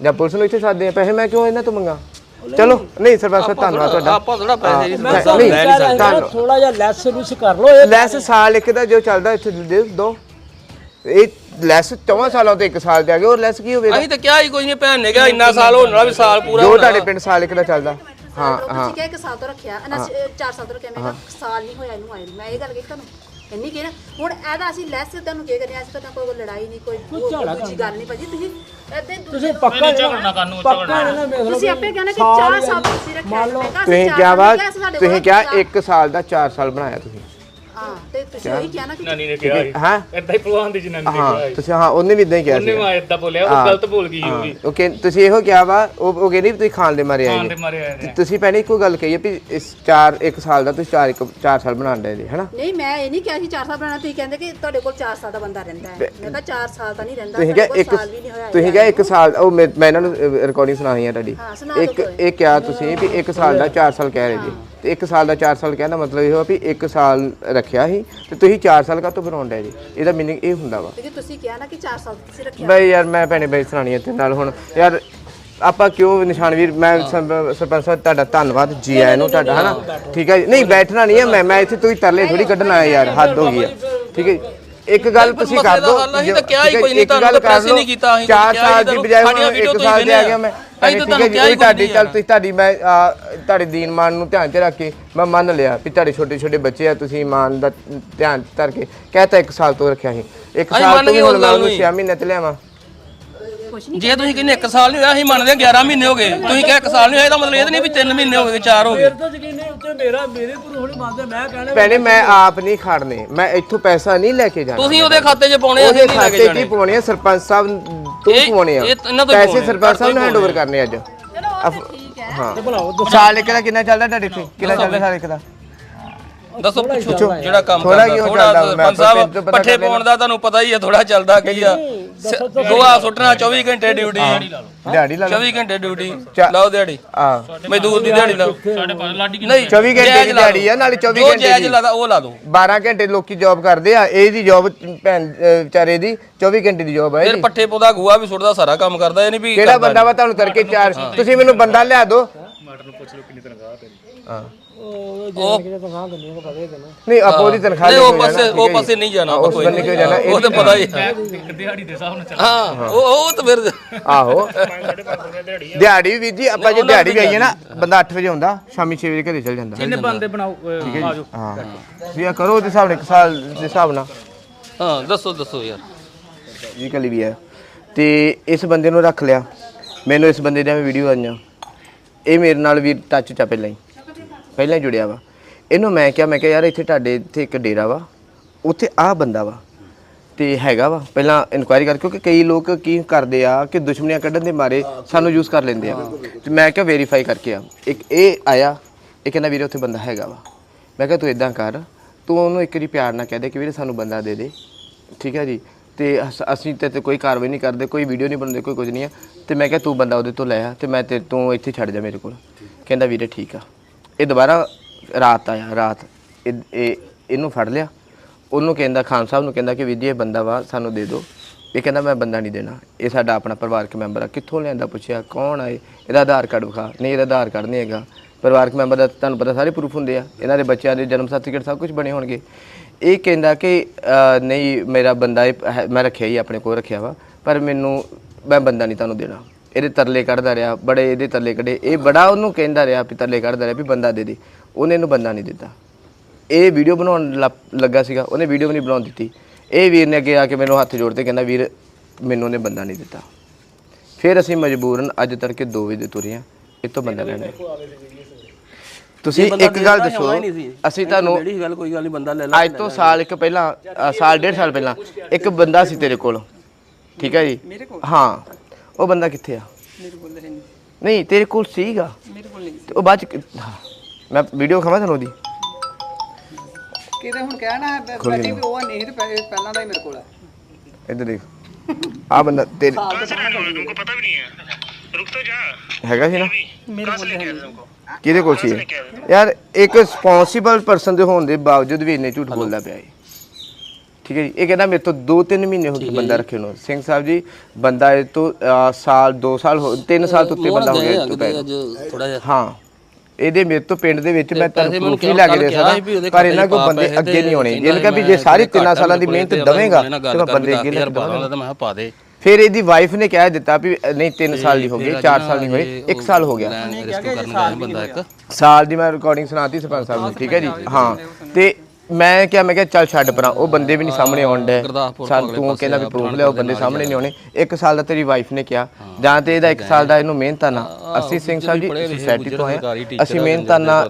ਜਾਂ ਪੁਲਿਸ ਨੂੰ ਇੱਥੇ ਸਾਦੇ ਆ ਪੈਸੇ ਮੈਂ ਕਿਉਂ ਇਹਨਾਂ ਤੋਂ ਮੰਗਾ? ਚਲੋ ਨਹੀਂ ਸਰਪੰਚ ਸਾਹਿਬ ਧੰਨਵਾਦ ਤੁਹਾਡਾ। ਆਪਾਂ ਥੋੜਾ ਪੈਸੇ ਜੀ ਮੈਂ ਸਰਪੰਚ ਤਾਂ ਸਾਹਿਬ ਨਹੀਂ, ਲੈ ਨਹੀਂ ਸਕਦੇ। ਤੁਹਾਨੂੰ- ਥੋੜਾ ਜਿਹਾ ਲੈਸ ਲੂਸ ਕਰ ਲੋ ਇਹ ਲੈਸ ਸਾਲ ਇੱਕ ਦਾ ਜੋ ਚੱਲਦਾ ਇੱਥੇ ਦੇ ਦੋ ਇਹ ਲੈਸ ਚੌਵਾਂ ਸਾਲਾਂ ਤੋਂ ਇੱਕ ਸਾਲ ਤੇ ਆ ਗਿਆ ਹੋਰ ਲੈਸ ਕੀ ਹੋਵੇ ਅਸੀਂ ਤਾਂ ਕਿਹਾ ਹੀ ਕੋਈ ਨਹੀਂ ਭੈਣ ਨੇ ਕਿਹਾ ਇੰਨਾ ਸਾਲ ਹੋਣ ਵਾਲਾ ਵੀ ਸਾਲ ਪੂਰਾ ਜੋ। ਤੁਹਾਡੇ ਪਿੰਡ ਸਾਲ ਇੱਕ ਦਾ ਚੱਲਦਾ। ਹਾਂ ਹਾਂ। ਤੁਸੀਂ ਕਿਹਾ ਇੱਕ ਸਾਲ ਤੋਂ ਰੱਖਿਆ ਨਾ ਚਾਰ ਸਾਲ ਤੋਂ ਰੱਖਿਆ ਮੈਂ ਕਿਹਾ ਸਾਲ ਨਹੀਂ ਹੋਇਆ ਇਹਨੂੰ ਆਏ ਨੂੰ। ਮੈਂ ਇਹ ਗੱਲ ਕਹੀ ਤੁਹਾਨੂੰ ਇੰਨੀ ਕਿਹਾ ਹੁਣ ਇਹਦਾ ਅਸੀਂ ਲੈਸ ਤੁਹਾਨੂੰ ਕੀ ਕਰਿਆ ਅਸੀਂ ਤਾਂ ਕੋਈ ਲੜਾਈ ਨਹੀਂ ਕੋਈ ਦੂਜੀ ਗੱਲ ਨਹੀਂ ਭਾਜੀ। ਤੁਸੀਂ ਹੀ ਤੁਸੀਂ ਪੱਕਾ ਝਗੜਾ ਕਰਨੂ ਨਾ ਲਓ ਤੁਸੀਂ ਆਪੇ ਕਹਿਣਾ ਕਿ 4 ਸਾਲ ਤੁਸੀਂ ਰੱਖਿਆ। ਤੁਸੀਂ ਚਾਰ ਕਿਹਾ ਵਾ ਤੁਸੀਂ ਕਿਹਾ ਚਾਰ- ਇੱਕ ਸਾਲ ਦਾ 4 ਸਾਲ ਬਣਾਇਆ ਤੁਸੀਂ। ਹਾਂ। ਤੇ ਤੁਸੀਂ ਉਹੀ ਕਿਹਾ ਨਾ ਕਿ ਨਾਨੀ ਨੇ ਕਿਹਾ ਸੀ। ਹਾਂ? ਏਦਾਂ ਹੀ ਭਲਵਾਨ ਦੀ ਜਨਾਨੀ ਨੇ ਹਾਂ ਕਿਹਾ ਸੀ। ਤੁਸੀਂ ਹਾਂ ਉਹਨੇ ਵੀ ਇਦਾਂ ਹੀ ਕਿਹਾ ਉਹਨੇ ਸੀ ਮੈਂ ਏਦਾਂ ਬੋਲਿਆ ਉਹ ਗਲਤ ਬੋਲ ਗਈ ਉਹ ਵੀ। ਓਕੇ ਤੁਸੀਂ ਇਹੋ ਕਿਹਾ ਵਾ ਉਹ ਉਹ ਕਹਿੰਦੀ ਵੀ ਤੁਸੀਂ ਖਾਣ ਦੇ ਮਾਰੇ ਆਏ ਖਾਣ ਜੇ। ਦੇ ਮਾਰੇ ਆਏ ਨੇ। ਤੁਸੀਂ ਪਹਿਲੇ ਇੱਕੋ ਗੱਲ ਕਹੀ ਹੈ ਵੀ ਇਸ 4 1 ਸਾਲ ਦਾ ਤੁਸੀਂ 4 1 4 ਸਾਲ ਬਣਾਉਣ ਦੇ ਜੀ ਹੈਨਾ? ਨਹੀਂ ਮੈਂ ਇਹ ਨਹੀਂ ਕਿਹਾ ਸੀ 4 ਸਾਲ ਬਣਾਉਣਾ ਤੁਸੀਂ ਕਹਿੰਦੇ ਕਿ ਤੁਹਾਡੇ ਕੋਲ 4 ਸਾਲ ਦਾ ਬੰਦਾ ਰਹਿੰਦਾ ਹੈ। ਮੈਂ ਕਿਹਾ 4 ਸਾਲ ਤਾਂ ਨਹੀਂ ਰਹਿੰਦਾ ਤੁਸੀਂ ਸਾਡੇ ਕਿਹਾ ਕੋਲ ਇੱਕ ਸਾਲ ਵੀ ਨਹੀਂ ਹੋਇਆ ਤੁਸੀਂ ਕਿਹਾ ਇੱਕ ਸਾਲ ਉਹ ਮੈਂ ਮੈਂ ਇਹਨਾਂ ਨੂੰ ਰਿਕਾਰਡਿੰਗ ਸੁਣਾਈ ਹੈ ਤੁਹਾਡੀ। ਹਾਂ, ਸੁਣਾ ਦਿਓ ਇੱਕ ਕੋਈ। ਇਹ ਕਿਹਾ ਤੁਸੀਂ ਵੀ ਇੱਕ ਸਾਲ ਦਾ 4 ਸਾਲ ਕਹਿ ਰਹੇ ਜੀ। ਤੇ ਇੱਕ ਸਾਲ ਦਾ 4 ਸਾਲ ਕਹਿਣ ਦਾ ਮਤਲਬ ਇਹ ਹੋਇਆ ਵੀ ਇੱਕ ਸਾਲ ਰੱਖਿਆ ਸੀ ਤੇ ਤੁਸੀਂ 4 ਸਾਲ ਕਾ ਤੋਂ ਬਣਾਉਣ ਦੇ ਜੀ? ਇਹਦਾ ਮੀਨਿੰਗ ਇਹ ਹੁੰਦਾ ਵਾ। ਕਿਉਂਕਿ ਤੁਸੀਂ ਕਿਹਾ ਨਾ ਕਿ 4 ਸਾਲ ਤੁਸੀਂ ਰੱਖਿਆ। ਬਈ ਯਾਰ ਮੈਂ ਭੈਣੇ ਬਈ ਸੁਣਾਣੀ ਤੇ ਨਾਲ ਹੁਣ। ਯਾਰ ਆਪਾਂ ਕਿਉਂ ਨਿਸ਼ਾਨਵੀਰ ਮੈਂ ਸਰਪ- ਸਰਪੰਚ ਸਾਹਿਬ ਤੁਹਾਡਾ ਧੰਨਵਾਦ ਜੀ ਆਇਆਂ ਨੂੰ ਤੁਹਾਡਾ ਹਨਾ? ਠੀਕ ਹੈ ਜੀ। ਨਹੀਂ ਬੈਠਣਾ ਨਹੀਂ ਹੈ ਮੈਂ ਮੈਂ ਇੱਥੇ ਤੁਸੀਂ ਤਰਲੇ ਥੋੜੀ ਕੱਢਣ ਆਇਆ ਯਾਰ ਹੱਦ ਹੋ ਗਈ ਹੈ ਠੀਕ ਹੈ ਜੀ। ਇੱਕ ਗੱਲ ਤੁਸੀਂ ਮਸਲੇ ਕਰ ਦਾ ਦਿਓ ਹੱਲ ਅਸੀਂ ਤਾਂ ਕਿਹਾ ਹੀ ਕੋਈ ਨਹੀਂ, ਇੱਕ ਤੁਹਾਨੂੰ ਗੱਲ ਤਾਂ press ਕਰ ਹੀ ਨਹੀਂ ਕੀਤਾ, ਅਸੀਂ 4 ਕਿਹਾ ਹੀ ਸਾਲ ਦੀ ਤੁਹਾਨੂੰ, ਬਜਾਏ ਸਾਡੀਆਂ ਹੁਣ ਵੀਡੀਓ ਇੱਕ ਤੁਸੀਂ ਸਾਲ ਤੇ ਆ ਵੇਖਦੇ ਗਿਆ ਮੈਂ। ਠੀਕ ਹੈ ਜੀ ਤੁਹਾਡੀ ਚੱਲ ਤੁਸੀਂ ਤੁਹਾਡੀ ਮੈਂ ਆ, ਤੁਹਾਡੇ ਦੀਨ ਮਾਨ ਨੂੰ ਧਿਆਨ 'ਚ ਰੱਖ ਕੇ ਮੈਂ ਮੰਨ ਲਿਆ ਵੀ ਤੁਹਾਡੇ ਛੋਟੇ ਛੋਟੇ ਬੱਚੇ ਆ ਤੁਸੀਂ ਮਾਨ ਦਾ ਧਿਆਨ 'ਚ ਧਰ ਕੇ ਕਹਤਾ ਇੱਕ ਸਾਲ ਤੋਂ ਰੱਖਿਆ ਸੀ। ਇੱਕ ਅਸੀਂ ਸਾਲ ਮੰਨ ਤੋਂ ਵੀ ਗਏ ਹੁਣ ਉਸ ਮੈਂ ਗੱਲ ਉਹਨੂੰ ਨੂੰ 6 ਮਹੀਨੇ ਤੇ ਲਿਆਵਾਂ। ਕੁਛ ਨਹੀਂ ਜੇ ਤੁਸੀਂ ਕਹਿੰਦੇ ਇੱਕ ਸਾਲ ਨਹੀਂ ਹੋਇਆ ਅਸੀਂ ਮੰਨਦੇ ਹਾਂ 11 ਮਹੀਨੇ ਹੋ ਗਏ। ਤੁਸੀਂ ਕਿਹਾ ਇੱਕ ਸਾਲ ਨਹੀਂ ਹੋਇਆ ਇਹਦਾ ਮਤਲਬ ਇਹ ਤਾਂ ਨਹੀਂ ਵੀ 3 ਮਹੀਨੇ ਹੋ ਗਏ 4 ਹੋ ਗਏ। ਫਿਰ ਤਾਂ ਯਕੀਨ ਨਹੀਂ ਉੱਤੇ ਮੇਰਾ ਮੇਰੇ ਕੋਲ ਹੋਣੀ ਮੰਨਦੇ ਮੈਂ ਕਹਿਣਾ ਭੈਣੇ ਮੈਂ ਆਪ ਨਹੀਂ ਖੜਨੇ। ਮੈਂ ਇੱਥੋਂ ਪੈਸਾ ਨਹੀਂ ਲੈ ਕੇ ਜਾਣਾ। ਤੁਸੀਂ ਉਹਦੇ ਖਾਤੇ 'ਚ ਪਾਉਣੇ ਉਹਦੇ ਅਸੀਂ ਨਹੀਂ ਲੈ ਕੇ ਖਾਤੇ ਜਾਣੇ। ਕੀ ਪਾਉਣੇ ਆ? ਸਰਪੰਚ ਸਾਹਿਬ ਤੋਂ ਇਹ- ਪਾਉਣੇ ਆ। ਇਹ ਤਾਂ ਇਹਨਾਂ ਤੋਂ ਹੀ ਪੈਸੇ ਪਾਉਣੇ ਆ, ਸਰਪੰਚ ਸਾਹਿਬ ਨੂੰ ਹੈਂਡਓਵਰ ਕਰਨੇ ਅੱਜ। ਚਲੋ ਉਹ ਤਾਂ ਠੀਕ ਹੈ। ਹਾਂ। ਬਣਾਓ ਸਾਲ ਇੱਕ ਦਾ ਕਿੰਨਾ ਚੱਲਦਾ ਤੁਹਾਡੇ ਇੱਥੇ? ਕਿੰਨਾ ਚੱਲਦਾ ਸਾਲ ਇੱਕ ਦਾ? ਦੱਸੋ ਪੁੱਛੋ ਜਿਹੜਾ ਕੰਮ ਕਿਉਂ ਥੋੜਾ ਚੱਲਦਾ? ਪੰਜ ਸਾਹਿਬ ਪੱਠੇ। ਪਾਉਣ ਦਾ ਤੁਹਾਨੂੰ ਪਤਾ ਹੀ ਹੈ ਥੋੜਾ ਚੱਲਦਾ ਕੀ ਆ। ਗੋਆ ਸੁੱਟਣਾ 24 ਘੰਟੇ ਡਿਊਟੀ। ਦਿਹਾੜੀ ਲਾ ਲਓ। 24 ਘੰਟੇ ਡਿਊਟੀ। ਲਾਓ ਦਿਹਾੜੀ। ਆ ਮਜ਼ਦੂਰ ਦੀ ਦਿਹਾੜੀ ਲਾਓ। ਸਾਡੇ ਪਾਸ ਲਾਡੀ ਕੀ ਨਹੀਂ 24 ਘੰਟੇ ਜਾਇਜ਼ ਦੀ ਦਿਹਾੜੀ ਆ ਦਿਓ। ਨਾਲੇ 24 ਜੋ ਘੰਟੇ ਜਾਇਜ਼ ਦੀ। ਲਾਦਾ ਉਹ ਲਾ ਦੋ। 12 ਘੰਟੇ ਲੋਕੀ ਜੌਬ ਕਰਦੇ ਆ ਇਹਦੀ ਜੌਬ ਭੈਣ ਵਿਚਾਰੇ ਦੀ 24 ਘੰਟੇ ਦੀ ਜੌਬ ਹੈ ਫਿਰ ਪੱਠੇ ਪੋਦਾ ਗੋਆ ਵੀ ਸੁੱਟਦਾ ਸਾਰਾ ਕੰਮ ਕਰਦਾ ਇਹ ਨਹੀਂ ਵੀ ਕਿਹੜਾ ਬੰਦਾ ਵਾ ਤੁਹਾਨੂੰ ਕਰਕੇ ਚਾਰ ਤੁਸੀਂ ਮੈਨੂੰ ਬੰਦਾ ਲਿਆ ਦਿਓ। ਮਾਟਰ ਨੂੰ ਪੁੱਛ ਲਓ ਕਿੰਨੀ ਤਨਖਾਹ ਤੇਰੀ। ਹਾਂ। ਉਹ ਜਿਹੜੇ ਕਿਤੇ ਤਨਖਾਹ ਦਿੰਦੀ ਉਹ ਪਤਾ ਹੀ ਤੈਨੂੰ। ਨਹੀਂ ਆਪੋ ਦੀ ਤਨਖਾਹ ਨਹੀਂ ਦੇ ਉਹ ਕੋਈ ਪਾਸੇ ਜਾਣਾ, ਠੀਕ ਉਹ ਹੈ ਪਾਸੇ ਜੀ। ਨਹੀਂ ਜਾਣਾ ਹਾਂ, ਆਪਾਂ ਉਸ ਕੋਈ। ਬੰਨੇ ਕਿਉਂ ਜਾਣਾ? ਉਹ ਤਾਂ ਪਤਾ ਹੀ ਹੈ ਇੱਕ ਦਿਹਾੜੀ ਦੇ ਹਿਸਾਬ ਨਾਲ ਚੱਲ ਹਾਂ ਉਹ ਉਹ ਤਾਂ ਫਿਰ ਆਹੋ। ਸਾਡੇ ਪਾਸ ਰੁਪਏ ਦਿਹਾੜੀ ਆ ਦਿਹਾੜੀ ਵੀ ਵੀਰ ਜੀ ਆਪਾਂ ਜੇ ਦਿਹਾੜੀ ਵੀ ਆਈਏ ਨਾ ਬੰਦਾ 8 ਵਜੇ ਆਉਂਦਾ ਸ਼ਾਮੀ 6 ਵਜੇ ਘਰੇ ਚਲ ਜਾਂਦਾ। ਕਿੰਨੇ ਬੰਦੇ ਬਣਾਓ ਅਹ, ਆ ਜਾਓ ਹਾਂ। ਵੀ ਆ ਕਰੋ ਉਹਦੇ ਹਿਸਾਬ ਨਾਲ ਇੱਕ ਸਾਲ ਦੇ ਹਿਸਾਬ ਨਾਲ। ਹਾਂ ਦੱਸੋ ਦੱਸੋ ਯਾਰ। ਜੀ ਕਲੀ ਵੀ ਹੈ। ਤੇ ਇਸ ਬੰਦੇ ਨੂੰ ਰੱਖ ਲਿਆ। ਮੈਨੂੰ ਇਸ ਬੰਦੇ ਦੀਆਂ ਵੀਡੀਓ ਆਈਆਂ। ਇਹ ਮੇਰੇ ਨਾਲ ਵੀ ਟੱਚ ਚ ਪਹਿਲਾਂ ਹੀ। ਪਹਿਲਾਂ ਹੀ ਜੁੜਿਆ ਵਾ। ਇਹਨੂੰ ਮੈਂ ਕਿਹਾ ਮੈਂ ਕਿਹਾ, ਯਾਰ ਇੱਥੇ ਤੁਹਾਡੇ ਇੱਥੇ ਇੱਕ ਡੇਰਾ ਵਾ। ਉੱਥੇ ਆਹ ਬੰਦਾ ਵਾ ਤੇ ਹੈਗਾ ਵਾ। ਪਹਿਲਾਂ ਇਨਕੁਆਇਰੀ ਕਰ ਕਿਉਂਕਿ ਕਈ ਲੋਕ ਕੀ ਕਰਦੇ ਆ ਕਿ ਦੁਸ਼ਮਣੀਆਂ ਕੱਢਣ ਦੇ ਮਾਰੇ ਸਾਨੂੰ ਯੂਜ਼ ਕਰ ਲੈਂਦੇ ਆ। ਤੇ ਮੈਂ ਕਿਹਾ ਵੈਰੀਫਾਈ ਕਰਕੇ ਆ। ਇੱਕ ਇਹ ਆਇਆ, ਇਹ ਕਹਿੰਦਾ, ਵੀਰੇ, ਉੱਥੇ ਬੰਦਾ ਹੈਗਾ ਵਾ। ਮੈਂ ਕਿਹਾ, ਤੂੰ ਇਦਾਂ ਕਰ, ਤੂੰ ਉਹਨੂੰ ਇੱਕ ਵਾਰੀ ਪਿਆਰ ਨਾਲ ਕਹਿ ਦੇ ਕਿ ਵੀਰੇ ਸਾਨੂੰ ਬੰਦਾ ਦੇ ਦੇ। ਠੀਕ ਹੈ ਜੀ। ਤੇ ਅਸ- ਅਸੀਂ ਤੇ ਤੇ ਕੋਈ ਕਾਰਵਾਈ ਨਹੀਂ ਕਰਦੇ, ਕੋਈ ਵੀਡੀਓ ਨਹੀਂ ਬਣਾਉਂਦੇ, ਕੋਈ ਕੁਝ ਨਹੀਂ ਆ। ਤੇ ਮੈਂ ਕਿਹਾ, ਤੂੰ ਬੰਦਾ ਉਹਦੇ ਤੋਂ ਲੈ ਆ ਤੇ ਮੈਂ ਤੇ ਤੂੰ ਇੱਥੇ ਛੱਡ ਜਾ ਮੇਰੇ ਕੋਲ। ਕਹਿੰਦਾ, ਵੀਰੇ, ਠੀਕ ਆ। ਇਹ ਦੁਬਾਰਾ ਰਾਤ ਆਇਆ ਰਾਤ। ਇਹ ਇਹ- ਇਹਨੂੰ ਫੜ ਲਿਆ। ਉਹਨੂੰ ਕਹਿੰਦਾ ਖਾਨ ਸਾਹਿਬ ਨੂੰ ਕਹਿੰਦਾ ਕਿ ਵੀਰ ਜੀ ਇਹ ਬੰਦਾ ਵਾ ਸਾਨੂੰ ਦੇ ਦਿਓ। ਇਹ ਕਹਿੰਦਾ ਮੈਂ ਬੰਦਾ ਨਹੀਂ ਦੇਣਾ। ਇਹ ਸਾਡਾ ਆਪਣਾ ਪਰਿਵਾਰਕ ਮੈਂਬਰ ਆ। ਕਿੱਥੋਂ ਲਿਆਂਦਾ ਪੁੱਛਿਆ ਕੌਣ ਆ ਇਹ? ਇਹਦਾ ਆਧਾਰ ਕਾਰਡ ਵਿਖਾ। ਨਹੀਂ ਇਹਦਾ ਆਧਾਰ ਕਾਰਡ ਨਹੀਂ ਹੈਗਾ। ਪਰਿਵਾਰਕ ਮੈਂਬਰ ਦਾ ਤੁਹਾਨੂੰ ਪਤਾ ਸਾਰੇ ਪ੍ਰੂਫ ਹੁੰਦੇ ਆ। ਇਹਨਾਂ ਦੇ ਬੱਚਿਆਂ ਦੇ ਜਨਮ ਸਰਟੀਫਿਕੇਟ ਸਭ ਕੁਝ ਬਣੇ ਹੋਣਗੇ। ਇਹ ਕਹਿੰਦਾ ਕਿ ਅਹ, ਨਹੀਂ ਮੇਰਾ ਬੰਦਾ ਇਹ ਹੈ- ਮੈਂ ਰੱਖਿਆ ਹੀ ਆਪਣੇ ਕੋਲ ਰੱਖਿਆ ਵਾ। ਪਰ ਮੈਨੂੰ ਮੈਂ ਬੰਦਾ ਨਹੀਂ ਤੁਹਾਨੂੰ ਦੇਣਾ। ਇਹਦੇ ਤਰਲੇ ਕੱਢਦਾ ਰਿਹਾ ਬੜੇ ਇਹਦੇ ਤਰਲੇ ਕੱਢੇ। ਇਹ ਬੜਾ ਉਹਨੂੰ ਕਹਿੰਦਾ ਰਿਹਾ ਵੀ ਤਰਲੇ ਕੱਢਦਾ ਰਿਹਾ ਵੀ ਬੰਦਾ ਦੇ ਦੇ। ਉਹਨੇ ਇਹਨੂੰ ਬੰਦਾ ਨਹੀਂ ਦਿੱਤਾ। ਇਹ ਵੀਡੀਓ ਬਣਾਉਣ ਲੱਪ- ਲੱਗਾ ਸੀਗਾ। ਉਹਨੇ ਵੀਡੀਓ ਵੀ ਨਹੀਂ ਬਣਾਉਣ ਦਿੱਤੀ। ਇਹ ਵੀਰ ਨੇ ਅੱਗੇ ਆ ਕੇ ਮੈਨੂੰ ਹੱਥ ਜੋੜ ਕੇ ਕਹਿੰਦਾ ਵੀਰ ਮੈਨੂੰ ਉਹਨੇ ਬੰਦਾ ਨਹੀਂ ਦਿੱਤਾ। ਫਿਰ ਅਸੀਂ ਮਜਬੂਰਨ ਅੱਜ ਤੜਕੇ 2 ਵਜੇ ਦੇ ਤੁਰੇ ਆ। ਇਹ ਤੋਂ ਬੰਦਾ ਲੈਣਾ। ਤੁਸੀਂ ਇੱਕ ਗੱਲ ਦੱਸੋ ਅਸੀਂ ਤੁਹਾਨੂੰ ਜਿਹੜੀ ਗੱਲ ਕੋਈ ਗੱਲ ਨਹੀਂ ਬੰਦਾ ਲੈ ਲਾ ਅੱਜ ਤੋਂ ਸਾਲ ਇੱਕ ਪਹਿਲਾਂ ਅ, ਸਾਲ ਡੇਢ ਸਾਲ ਪਹਿਲਾਂ ਇੱਕ ਬੰਦਾ ਸੀ ਤੇਰੇ ਕੋਲ। ਠੀਕ ਹੈ ਜੀ? ਹਾਂ। ਉਹ ਬੰਦਾ ਕਿੱਥੇ ਆ? ਮੇਰੇ ਕੋਲ ਹੈ ਨਹੀਂ ਨਹੀਂ ਤੇਰੇ ਕੋਲ ਸੀਗਾ ਮੇਰੇ ਕੋਲ ਨਹੀਂ ਤੇ ਉਹ ਬਾਅਦ ਚ ਕਿ- ਹਾਂ। ਮੈਂ ਵੀਡੀਓ ਖਾਵਾਂ ਤੁਹਾਨੂੰ ਉਹਦੀ ਕਿਤੇ ਹੁਣ ਕਹਿਣਾ ਬੈਠੀ ਵੀ ਉਹ ਨਹੀਂ ਤੇ ਪਹਿ- ਪਹਿਲਾਂ ਦਾ ਹੀ ਮੇਰੇ ਕੋਲ ਹੈ ਇੱਧਰ ਦੇਖ ਆ ਬੰਦਾ ਤੇਰੇ तुमको पता भी नहीं है रुक तो जा ਹੈਗਾ ਸੀ ਨਾ ਮੇਰੇ ਕੋਲ ਹੈ ਨਹੀਂ ਕਿਹਦੇ ਕੋਲ ਸੀ ਇਹ? ਯਾਰ ਇੱਕ ਰਿਸਪੌਂਸਿਬਲ ਪਰਸਨ ਦੇ ਹੋਣ ਦੇ ਬਾਵਜੂਦ ਵੀ ਇੰਨੇ ਝੂਠ ਬੋਲਦਾ ਪਿਆ ਹੈ ਠੀਕ ਹੈ ਜੀ। ਇਹ ਕਹਿੰਦਾ ਮੇਰੇ ਤੋਂ 2-3 ਮਹੀਨੇ ਹੋ ਗਏ ਬੰਦਾ ਰੱਖੇ ਨੂੰ। ਸਿੰਘ ਸਾਹਿਬ ਜੀ ਬੰਦਾ ਇਹ ਤੋਂ ਸਾਲ 2 ਸਾਲ ਹੋ 3 ਸਾਲ ਤੋਂ ਉੱਤੇ ਬੰਦਾ ਹੋ ਗਿਆ ਇਹ ਤੋਂ ਪਹਿਲਾਂ। ਅੱਜ ਥੋੜਾ ਜਿਹਾ। ਹਾਂ। ਇਹਦੇ ਮੇਰੇ ਤੋਂ ਪਿੰਡ ਦੇ ਵਿੱਚ ਮੈਂ ਤੁਹਾਨੂੰ ਮੈਨੂੰ ਪ੍ਰੂਫ ਹੀ ਲਾ ਕੇ ਦੇ ਕਿਹਾ ਸੀ ਵੀ ਉਹਦੇ ਸਕਦਾ ਪਰ ਇਹਨਾਂ ਕੋ ਖਾਤੇ 'ਚ ਬੰਦੇ ਅੱਗੇ ਨਹੀਂ ਹੋਣੇ। ਤੇ ਜਿਹਨੇ ਕਿਹਾ ਵੀ ਜੇ ਸਾਰੀ 3 ਸਾਲਾਂ ਦੀ ਮਿਹਨਤ ਦਵੇਂਗਾ ਤੇ ਮੈਂ ਬੰਦੇ ਅੱਗੇ ਲੈ ਕੇ ਪਾ ਤਾਂ ਮੈਂ ਕਿਹਾ ਪਾ ਦੇ। ਫਿਰ ਇਹਦੀ ਵਾਈਫ ਨੇ ਕਹਿ ਦਿੱਤਾ ਵੀ ਨਹੀਂ 3 ਸਾਲ ਦੀ ਹੋ ਗਈ 4 ਸਾਲ ਦੀ ਹੋਈ 1 ਸਾਲ ਹੋ ਗਿਆ। ਰਿਸਕ ਕਰਨ ਗਿਆ ਬੰਦਾ ਇੱਕ। ਸਾਲ ਦੀ ਮੈਂ ਰਿਕਾਰਡਿੰਗ ਸੁਣਾਤੀ ਸਰਪੰਚ ਸਾਹਿਬ ਨੂੰ ਠੀਕ ਹੈ ਜੀ? ਹਾਂ। ਤੇ ਮੈਂ ਕਿਹਾ ਮੈਂ ਕਿਹਾ ਚੱਲ ਛੱਡ ਪਰਾਂ ਉਹ ਬੰਦੇ ਵੀ ਨਹੀਂ ਸਾਹਮਣੇ ਆਉਣ ਡੇ ਗੁਰਦਾਸਪੁਰ ਸਾਲ ਤੂੰ ਕਹਿੰਦਾ ਵੀ ਪ੍ਰੂਫ ਲਿਆਓ ਬੰਦੇ ਸਾਹਮਣੇ ਨਹੀਂ ਆਉਣੇ। ਇੱਕ ਸਾਲ ਦਾ ਤੇਰੀ ਵਾਈਫ ਨੇ ਕਿਹਾ। ਜਾਂ ਤੇ ਇਹਦਾ ਇੱਕ ਸਾਲ ਦਾ ਇਹਨੂੰ ਮਿਹਨਤ ਆ ਨਾ। ਅਸੀਂ ਸਿੰਘ ਸਾਹਿਬ ਜੀ ਸੁਸਾਇਟੀ ਤੋਂ ਆਏ ਅਸੀਂ ਮਿਹਨਤ ਆ ਨਾ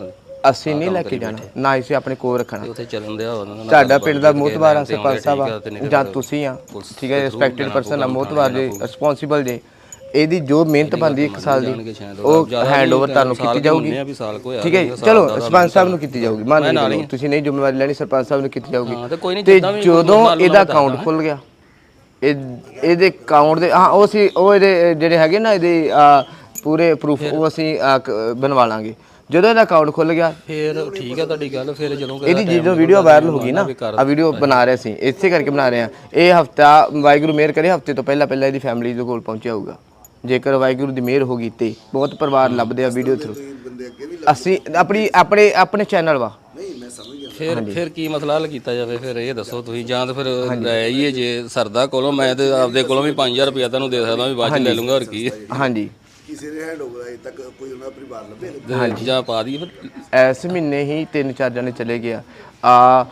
ਅਸੀਂ ਨਹੀਂ ਲੈ ਕੇ ਜਾਣਾ। ਨਾ ਇਸੇ ਆਪਣੇ ਕੋਲ ਰੱਖਣਾ। ਉੱਥੇ ਚੱਲਣ ਦਿਆ ਤੁਹਾਡਾ ਪਿੰਡ ਦਾ ਮੋਤਬਾਰ ਆ ਸਰਪੰਚ ਸਾਹਿਬ ਆ ਜਾਂ ਤੁਸੀਂ ਆ। ਠੀਕ ਹੈ ਰਿਸਪੈਕਟਡ ਪਰਸਨ ਆ ਮੋਤਬਾਰ ਦੇ ਰਿਸਪੌਂਸਿਬਲ ਜੇ। ਇਹਦੀ ਜੋ ਮਿਹਨਤ ਬੰਦੀ ਇੱਕ ਸਾਲ ਦੀ ਉਹ ਹੈਂਡਓਵਰ ਤੁਹਾਨੂੰ ਕੀਤੀ ਜਾਊਗੀ। ਠੀਕ ਹੈ ਚਲੋ ਸਰਪੰਚ ਸਾਹਿਬ ਨੂੰ ਕੀਤੀ ਜਾਊਗੀ ਮੰਨ ਲਓ ਤੁਸੀਂ ਨਹੀਂ ਜ਼ਿੰਮੇਵਾਰੀ ਲੈਣੀ ਸਰਪੰਚ ਸਾਹਿਬ ਨੂੰ ਕੀਤੀ ਜਾਊਗੀ। ਤੇ ਜਿੱਦਾਂ ਇਹਦਾ ਅਕਾਊਂਟ ਖੁੱਲ ਗਿਆ ਇਹ ਇਹਦੇ ਅਕਾਊਂਟ ਦੇ ਹਾਂ ਉਹ ਸੀ ਉਹ ਇਹਦੇ ਜਿਹੜੇ ਹੈਗੇ ਨਾ ਇਹਦੇ ਪੂਰੇ ਪ੍ਰੂਫ ਉਹ ਅਸੀਂ ਬਣਵਾ ਲਾਂਗੇ। ਜਦੋਂ ਇਹਦਾ ਅਕਾਊਂਟ ਖੁੱਲ ਗਿਆ ਫੇਰ ਠੀਕ ਹੈ ਤੁਹਾਡੀ ਗੱਲ ਫਿਰ ਜਦੋਂ ਇਹਦੀ ਜਦੋਂ ਵੀਡੀਓ ਵਾਇਰਲ ਹੋ ਗਈ ਨਾ ਆ ਵੀਡੀਓ ਬਣਾ ਰਹੇ ਸੀ ਇਸੇ ਕਰਕੇ ਬਣਾ ਰਹੇ ਆ ਇਹ ਹਫਤਾ ਵਾਹਿਗੁਰੂ ਮਿਹਰ ਕਰੇ ਹਫ਼ਤੇ ਤੋਂ ਪਹਿਲਾਂ ਪਹਿਲਾਂ ਇਹਦੀ ਫੈਮਿਲੀ ਦੇ ਕੋਲ ਪਹੁੰਚਿਆ ਹੋਊਗਾ। ਜੇਕਰ ਵਾਹਿਗੁਰੂ ਦੀ ਮਿਹਰ ਹੋ ਗਈ ਤੇ ਬਹੁਤ ਪਰਿਵਾਰ ਲੱਭਦੇ ਆ ਵੀਡੀਓ ਥਰੂ ਅਸੀਂ ਆਪਣੀ ਆਪਣੇ ਆਪਣੇ ਚੈਨਲ ਵਾ। ਫਿਰ ਫਿਰ ਕੀ ਮਸਲਾ ਹੱਲ ਕੀਤਾ ਜਾਵੇ? ਫਿਰ ਇਹ ਦੱਸੋ ਤੁਸੀਂ ਜਾਂ ਤਾਂ ਫਿਰ ਲੈ ਆਈਏ ਜੇ ਸਰਦਾ ਕੋਲੋਂ ਮੈਂ ਤੇ ਆਪਦੇ ਕੋਲੋਂ ਵੀ 5000 ਰੁਪਇਆ ਤੁਹਾਨੂੰ ਦੇ ਸਕਦਾ ਵੀ ਬਾਅਦ ਚ ਲੈ ਲੂੰਗਾ ਹੋਰ ਕੀ? ਹੈ ਹਾਂਜੀ। ਕਿਸੇ ਦੇ ਹੈਂਡ ਓਵਰ ਅਜੇ ਤੱਕ ਕੋਈ ਉਹਨਾਂ ਦਾ ਪਰਿਵਾਰ ਲੱਭੇ ਤੇ ਜਾਂ ਪਾ ਦਈਏ ਫਿਰ? ਇਸ ਮਹੀਨੇ ਹੀ ਤਿੰਨ ਚਾਰ ਜਣੇ ਚਲੇ ਗਿਆ ਆ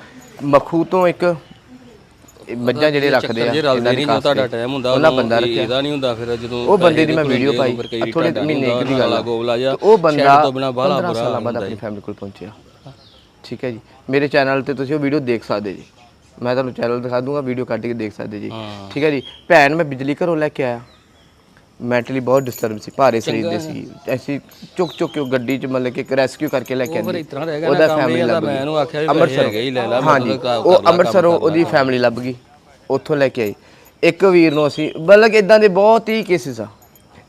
ਮਖੂ ਤੋਂ ਇੱਕ ਇਹ ਮੱਝਾਂ ਜਿਹੜੇ ਰੱਖਦੇ ਆ ਜੇ ਰਲਦੇ ਨਹੀਂ ਜੋ ਤੁਹਾਡਾ। ਟਾਈਮ ਹੁੰਦਾ ਉਹਨਾਂ ਬੰਦਾ ਰੱਖਿਆ। ਇਹਦਾ ਨਹੀਂ ਹੁੰਦਾ ਫਿਰ ਜਦੋਂ ਉਹ ਬੰਦੇ ਦੀ ਮੈਂ ਵੀਡੀਓ ਪਾਈ ਥੋੜੇ ਮਹੀਨੇ ਇੱਕ ਦੀ ਗੱਲ ਆ। ਗੋਬਲਾ ਜਿਹਾ ਉਹ ਬੰਦਾ ਤੋਂ ਬਿਨਾ ਬਾਹਲਾ 15 ਬੁਰਾ ਹੁੰਦਾ ਆਪਣੀ ਫੈਮਿਲੀ ਕੋਲ ਪਹੁੰਚਿਆ। ਠੀਕ ਹੈ ਜੀ। ਮੇਰੇ ਚੈਨਲ ਤੇ ਤੁਸੀਂ ਉਹ ਵੀਡੀਓ ਦੇਖ ਸਕਦੇ ਜੀ। ਮੈਂ ਤੁਹਾਨੂੰ ਚੈਨਲ ਦਿਖਾ ਦੂੰਗਾ ਵੀਡੀਓ ਕੱਢ ਕੇ ਦੇਖ ਸਕਦੇ ਜੀ। ਠੀਕ ਹੈ ਜੀ। ਭੈਣ ਮੈਂ ਬਿਜਲੀ ਘਰੋਂ ਲੈ ਕੇ ਆਇਆ। ਮੈਂਟਲੀ ਬਹੁਤ ਡਿਸਟਰਬ ਸੀ ਭਾਰੇ ਸਰੀਰ ਦੇ ਸੀ। ਐਸੀ ਚੁੱਕ ਚੁੱਕ ਕੇ ਉਹ ਗੱਡੀ 'ਚ ਮਤਲਬ ਕਿ ਇੱਕ ਰੈਸਕਿਊ ਕਰਕੇ ਲੈ ਕੇ ਆਂਦੀ। ਉਹਦਾ ਫੈਮਿਲੀ ਲੱਭ ਮੈਂ ਗਈ ਇਹਨੂੰ ਆਖਿਆ ਵੀ ਪੈਸੇ ਅੰਮ੍ਰਿਤਸਰ ਹੀ ਲੈ ਲਾ, ਹਾਂਜੀ ਉਹ ਅੰਮ੍ਰਿਤਸਰੋਂ ਉਹਦੀ ਫੈਮਿਲੀ ਲੱਭ ਗਈ ਉੱਥੋਂ ਲੈ ਕੇ ਆਈ। ਇੱਕ ਵੀਰ ਨੂੰ ਅਸੀਂ ਮਤਲਬ ਕਿ ਇਦਾਂ ਦੇ ਬਹੁਤ ਹੀ ਕੇਸਿਸ ਆ।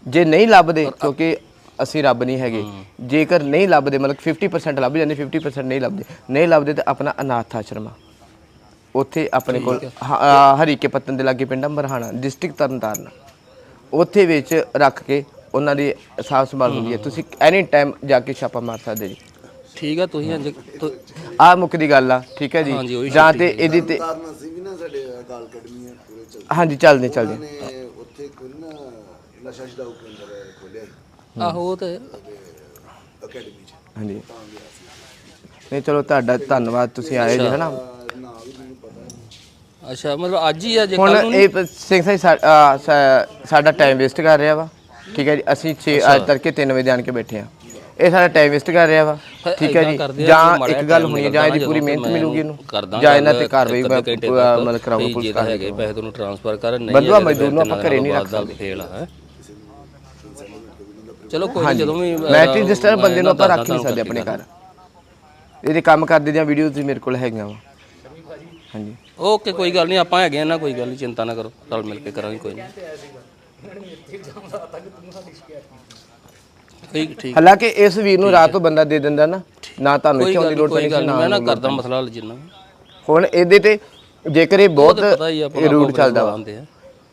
ਜੇ ਨਹੀਂ ਲੱਭਦੇ ਕਿਉਂਕਿ ਅਸੀਂ ਰੱਬ ਨਹੀਂ ਹੈਗੇ। ਜੇਕਰ ਨਹੀਂ ਲੱਭਦੇ ਮਤਲਬ 50% ਲੱਭ ਜਾਂਦੇ 50% ਨਹੀਂ ਲੱਭਦੇ। ਨਹੀਂ ਲੱਭਦੇ ਤਾਂ ਆਪਣਾ ਅਨਾਥ ਆਸ਼ਰਮ ਆ। ਉੱਥੇ ਆਪਣੇ ਕੋਲ ਹਰੀਕੇ ਪੱਤਨ ਦੇ ਲਾਗੇ ਪਿੰਡ ਅੰਬਰਹਾਣਾ ਡਿਸਟ੍ਰਿਕਟ ਤਰਨਤਾਰਨ। ਉੱਥੇ ਵਿੱਚ ਰੱਖ ਕੇ ਉਹਨਾਂ ਦੀ ਸਾਫ਼ ਸੰਭਾਲ ਹੁੰਦੀ ਹੈ। ਤੁਸੀਂ ਐਨੀ ਟਾਈਮ ਜਾ ਕੇ ਛਾਪਾ ਮਾਰ ਸਕਦੇ ਜੀ। ਠੀਕ ਆ ਤੁਸੀਂ ਅੱਜ ਤੁ- ਆ ਮੁੱਕ ਦੀ ਗੱਲ ਆ ਠੀਕ ਹੈ ਹਾਂਜੀ, ਜੀ ਉਹੀ ਜਾਂ ਤੇ ਇਹਦੀ ਤੇ ਤਾਰਨ ਅਸੀਂ ਵੀ ਨਾ ਸਾਡੇ ਅਕਾਲ ਅਕੈਡਮੀ ਆ ਪੂਰੇ ਚ ਹਾਂਜੀ ਚੱਲਦੇ ਚੱਲਦੇ। ਨੇ ਉੱਥੇ ਕੋਈ ਨਾ ਨਸ਼ਾ ਛਡਾਊ ਕੇਂਦਰ ਖੋਲਿਆ ਆਹੋ ਉਹ ਤੇ ਅਕੈਡਮੀ ਚ। ਹਾਂਜੀ। ਨਹੀਂ ਚਲੋ ਤੁਹਾਡਾ ਧੰਨਵਾਦ ਤੁਸੀਂ ਆਏ ਜੀ ਹਨਾ ਅੱਛਾ ਮਤਲਬ ਅੱਜ ਹੀ ਆ ਜੇ ਹੁਣ ਕੱਲ ਨੂੰ? ਇਹ ਪ- ਸਿੰਘ ਸਾਹਿਬ ਸਾ- ਅ, ਸਾ- ਸਾਡਾ ਟਾਈਮ ਵੇਸਟ ਕਰ ਰਿਹਾ ਵਾ। ਠੀਕ ਹੈ ਜੀ ਅਸੀਂ 6 ਅੱਜ ਤੜਕੇ 3 ਵਜੇ ਆਣ ਕੇ ਬੈਠੇ ਆ ਇਹ ਸਾਡਾ ਟਾਈਮ ਵੇਸਟ ਕਰ ਰਿਹਾ ਵਾ। ਫਿਰ ਠੀਕ ਹੈ ਏਦਾਂ ਜੀ ਆ ਜਾਂ ਮਾੜਾ ਇੱਕ ਗੱਲ time ਹੋਣੀ ਹੈ ਜਾਂ ਇਹਦੀ ਪੂਰੀ ਮਿਹਨਤ ਜਦੋਂ ਮਿਲੂਗੀ ਇਹਨੂੰ ਕਰਦਾ ਜਾਂ ਇਹਨਾਂ ਤੇ ਕਾਰਵਾਈ ਮੈਂ ਅ, ਮਤਲਬ ਕਰਾਉਂਗਾ ਵੀ ਪੁਲਿਸ ਹੈਗੇ ਪੈਸੇ ਤੁਹਾਨੂੰ ਟ੍ਰਾਂਸਫਰ ਕਰ ਨਹੀਂ ਹੈਗੇ ਮਜ਼ਦੂਰ ਨੂੰ ਆਪਾਂ ਘਰੇ ਨਹੀਂ ਰੱਖ ਸਕਦੇ। ਹੈਂ। ਚਲੋ ਕੋਈ ਨੀ, ਜਦੋਂ ਵੀ ਮੈਂ ਤੇ ਡਿਸਟਰਬ ਬੰਦੇ ਨੂੰ ਆਪਾਂ ਰੱਖ ਨਹੀਂ ਸਕਦੇ ਆਪਣੇ ਘਰ। ਇਹਦੇ ਕੰਮ ਕਰਦੇ ਦੀਆਂ ਵੀਡੀਓਜ਼ ਵੀ ਮੇਰੇ ਕੋਲ ਹੈਗੀਆਂ ਵਾ। ਹਾਂਜੀ। ਓਕੇ ਕੋਈ ਗੱਲ ਨਹੀਂ ਆਪਾਂ ਹੈਗੇ ਆ ਨਾ ਕੋਈ ਗੱਲ ਨਹੀਂ ਚਿੰਤਾ ਨਾ ਕਰੋ ਰਲ ਮਿਲ ਕੇ ਕਰਾਂਗੇ ਕੋਈ ਨਹੀਂ। ਠੀਕ ਠੀਕ। ਹਾਲਾਂਕਿ ਇਸ ਵੀਰ ਨੂੰ ਰਾਤ ਤੋਂ ਬੰਦਾ ਦੇ ਦਿੰਦਾ ਨਾ ਨਾ ਤੁਹਾਨੂੰ ਕੋਈ ਇੱਥੇ ਆਉਣ ਗੱਲ ਦੀ ਲੋੜ ਕੋਈ ਪੈਣੀ ਗੱਲ ਸੀ ਨੀ, ਨਾ ਮੈਂ ਨਾ ਕਰਦਾ ਮਸਲਾ ਹੱਲ ਜਿੰਨਾ ਹੁਣ ਇਹਦੇ ਤੇ ਜੇਕਰ ਇਹ ਬਹੁਤ ਪਤਾ ਹੀ ਆ ਆਪਣਾ ਰੂਟ ਚੱਲਦਾ ਵਾ। ਆਉਂਦੇ ਆ।